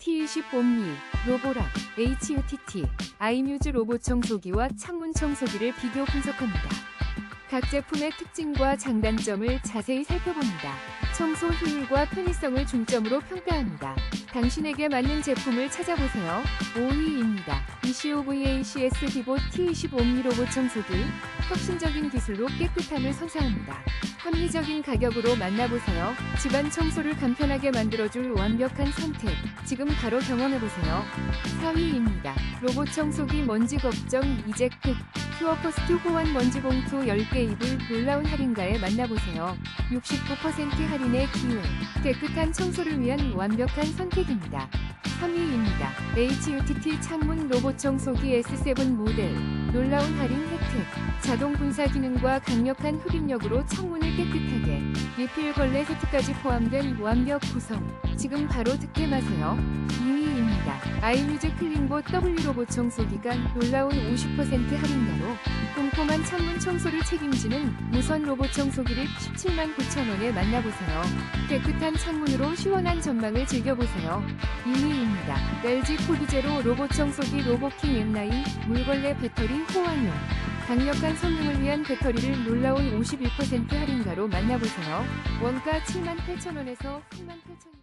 T20 옴니, 로보락, HUTT, 아이뮤즈 로봇 청소기와 창문 청소기를 비교 분석합니다. 각 제품의 특징과 장단점을 자세히 살펴봅니다. 청소 효율과 편의성을 중점으로 평가합니다. 당신에게 맞는 제품을 찾아보세요. 5위입니다. 이시오 VACS 디보 T20 옴니 로봇 청소기. 혁신적인 기술로 깨끗함을 선사합니다. 합리적인 가격으로 만나보세요. 집안 청소를 간편하게 만들어줄 완벽한 선택. 지금 바로 경험해보세요. 4위입니다. 로봇 청소기 먼지 걱정 끝. 퓨어퍼스트 호환 먼지 봉투 10개 입을 놀라운 할인가에 만나보세요. 69% 할인의 기회. 깨끗한 청소를 위한 완벽한 선택입니다. 3위입니다. HUTT 창문 로봇 청소기 S7 모델. 놀라운 할인 혜택. 자동 분사 기능과 강력한 흡입력으로 창문을 깨끗하게. 리필 걸레 세트까지 포함된 완벽 구성. 지금 바로 득템하세요. 2위입니다. 아이뮤즈 클린봇 W 로봇 청소기가 놀라운 50% 할인가로 꼼꼼한 창문 청소를 책임지는 무선 로봇 청소기를 17만 9천 원에 만나보세요. 깨끗한 창문으로 시원한 전망을 즐겨보세요. 2위입니다. LG 코드제로 로봇 청소기 로보킹 M9 물걸레 배터리 호환용. 강력한 성능을 위한 배터리를 놀라운 51% 할인가로 만나보세요. 원가 7만 8천 원에서 3만 8천 원.